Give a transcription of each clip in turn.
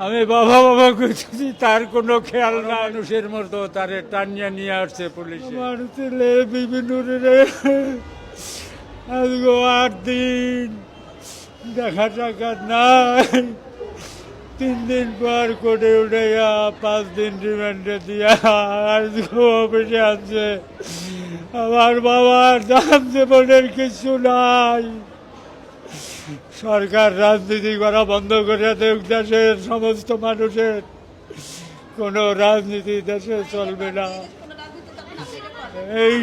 আমি বাবা বাবা করছি তার কোনো খেয়াল না মানুষের মতো তারে টানিয়ে নিয়ে আসছে পুলিশ। ছেলে বিভিন্ন আজকে আট দিন দেখা টাকা নাই। তিন দিন পর করে উঠেয়া পাঁচ দিন রিমান্ডে দিয়া আজকে অফিসে আছে আমার বাবার দাম জীবনের কিছু নাই। সরকার রাজনীতি করা বন্ধ করে দেখ দেশের সমস্ত মানুষের। কোনো রাজনীতি দেশে চলবে না। এই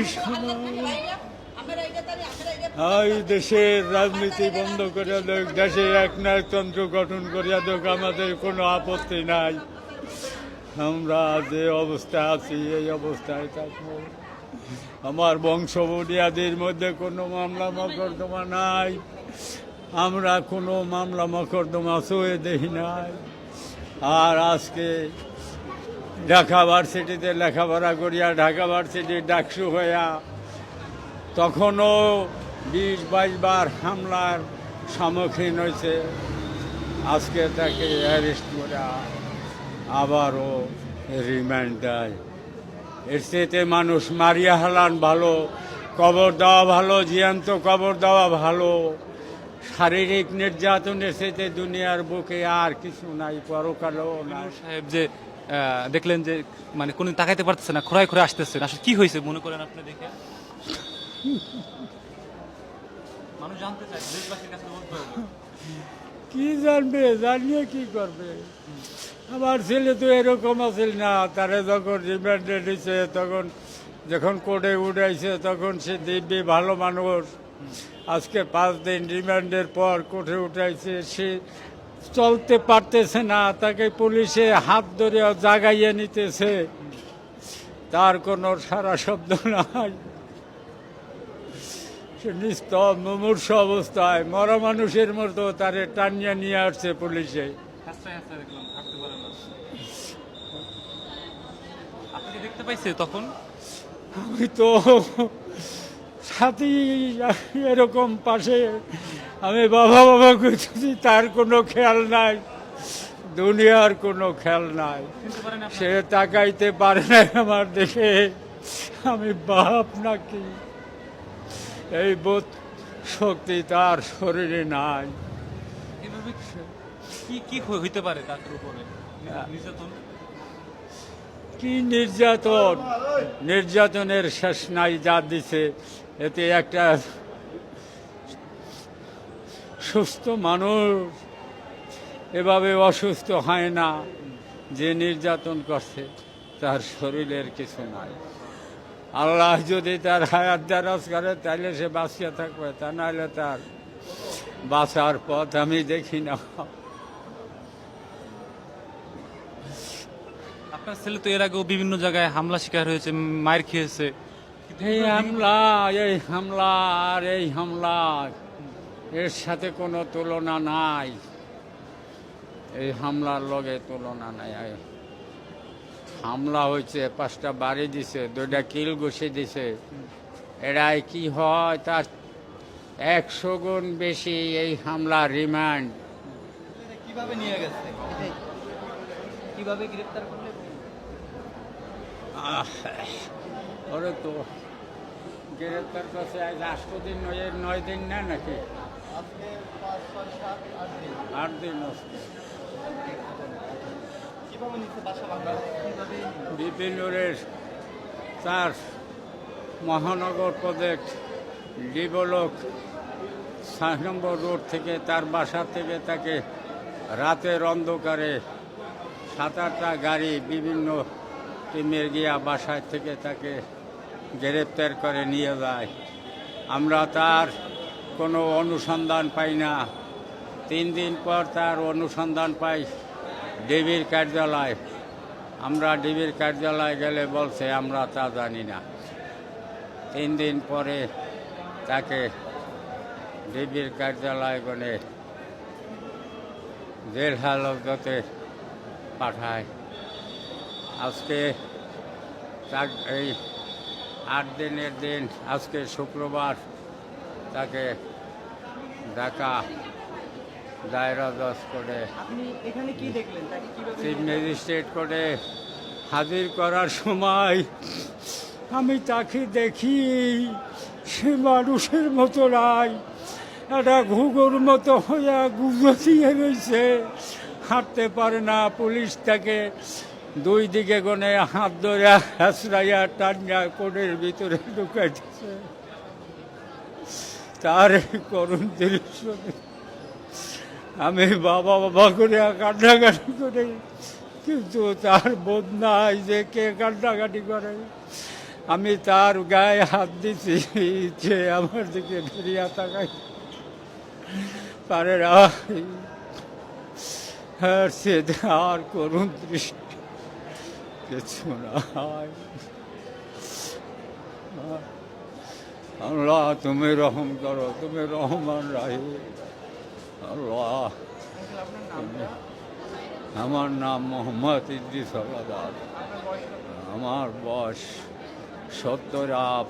এই দেশের রাজনীতি বন্ধ করে দেখ দেশে এক নায়কতন্ত্র গঠন করিয়া দেখ আমাদের কোনো আপত্তি নাই। আমরা যে অবস্থায় আছি, এই অবস্থায় থাকব। আমার বংশ বুনিয়াদির মধ্যে কোনো মামলা মকদ্দমা নাই। আমরা কোনো মামলা মকদ্দমা সয়ে দেখি নাই। আর আজকে ঢাকা ভার্সিটিতে লেখাপড়া করিয়া ঢাকা ভার্সিটির ডাকসু হইয়া তখনও বিশ বাইশ বার হামলার সম্মুখীন হয়েছে আজকে তাকে অ্যারেস্ট করে আবারও রিমান্ড দেয়। এর চেয়েতে মানুষ মারিয়া হালান ভালো, কবর দেওয়া ভালো জিয়ান্ত কবর দেওয়া ভালো। শারীরিক নির্যাতনের চেয়েতে দুনিয়ার বুকে আর কিছু নাই পরকালেও নাই। সাহেব যে দেখলেন যে মানে কোনো তাকাইতে পারতেছে না খোঁড়ায় খোঁড়ায় আসতেছে আসলে কি হয়েছে মনে করেন আপনি দেখে? মানুষ জানতে চায় দেশবাসীর কাছে বলতে হবে কি জানবে জানিয়ে কি করবে? আমার ছেলে তো এরকম আছিল না তারে যখন রিমান্ডে দিছে তখন যখন কোর্টে উঠাইছে তখন সে দিব্যি ভালো মানুষ। আজকে পাঁচ দিন রিমান্ডের পর কোর্টে উঠাইছে সে চলতে পারতেছে না তাকে পুলিশে হাত ধরে জাগাইয়ে নিতেছে। তার কোনো সারা শব্দ নাই। সে নিস্তব মুমূর্ষ অবস্থায় মরা মানুষের মতো তারে টানিয়ে নিয়ে আসছে পুলিশে। দেখতে পাইছে তখন? আমি তো সাথী এরকম পাশে আমি বাবা বাবা করছি তার কোনো খেয়াল নাই দুনিয়ার কোনো খেয়াল নাই। সে তাকাইতে পারে না আমার দেখে আমি বাপ নাকি? এই বোধ শক্তি তার শরীরে নাই। কি কি হইতে পারে তার উপরে? কি নির্যাতন? নির্যাতনের শেষ নাই যা দিছে। এতে একটা সুস্থ মানুষ এভাবে অসুস্থ হয় না, যে নির্যাতন করছে, তার শরীরের কিছু নাই। আল্লাহ যদি তার হায়াত দারাজ করে তাহলে সে বাঁচিয়ে থাকবে, তা নাহলে তার বাঁচার পথ আমি দেখি না। আপনার ছেলে তো এর আগেও বিভিন্ন জায়গায় হামলা শিকার হয়েছে মায়ের খেয়েছে। এই হামলা এই হামলা আর এই হামলা এর সাথে কোনো তুলনা নাই। এই হামলার লগে তুলনা নাই। হামলা হয়েছে পাঁচটা বাড়ি দিছে দুইটা কিল ঘুষে দিছে। এরাই কি হয়? তার একশো গুণ বেশি এই হামলা রিমান্ড। কীভাবে নিয়ে গেছে? কীভাবে গ্রেফতার করলে? ওরে তো গ্রেপ্তার করছে আজ আষ্ট দিন, নয় নয় দিন না নাকি আট দিন। বিপিনুরের তার মহানগর প্রজেক্ট ডিবলক সাত নম্বর রোড থেকে তার বাসা থেকে তাকে রাতের অন্ধকারে সাত আটটা গাড়ি বিভিন্ন টিমের গিয়া বাসায় থেকে তাকে গ্রেপ্তার করে নিয়ে যায়। আমরা তার কোনো অনুসন্ধান পাই না। তিন দিন পর তার অনুসন্ধান পাই ডিবির কার্যালয়। আমরা ডিবির কার্যালয়ে গেলে বলছে, আমরা তা জানি না। তিন দিন পরে তাকে ডিবির কার্যালয় গনে জেল হাজতে পাঠায়। আজকে তার এই আট দিনের দিন আজকে শুক্রবার তাকে ঢাকা দায়রা দশ করে চিফ ম্যাজিস্ট্রেট কোর্টে হাজির করার সময় আমি তাকে দেখি সে মানুষের মতো নাই একটা ঘুঘুর মতো হইয়া গুজো দিয়ে রয়েছে হাঁটতে পারে না পুলিশ তাকে। দুই দিকে গনে হাত ধরে হাসরাইয়া টানিয়া কোর্টের ভিতরে ঢুকাইতেছে তার করুণ দৃশ্য আমি বাবা বাবা করে কান্নাকাটি করে, কিন্তু তার বোধ নাই যে কে কান্নাকাটি করে। আমি তার গায়ে হাত দিছি যে আমার দিকে ফিরিয়া তাকাই পারে আর সে আর করুণ দৃষ্টি কিছু নাই আল্লাহ তুমি রহম করো তুমি রহমান আমার নাম মোহাম্মদ ইদ্রিস? আমার বয়স সত্তর আপ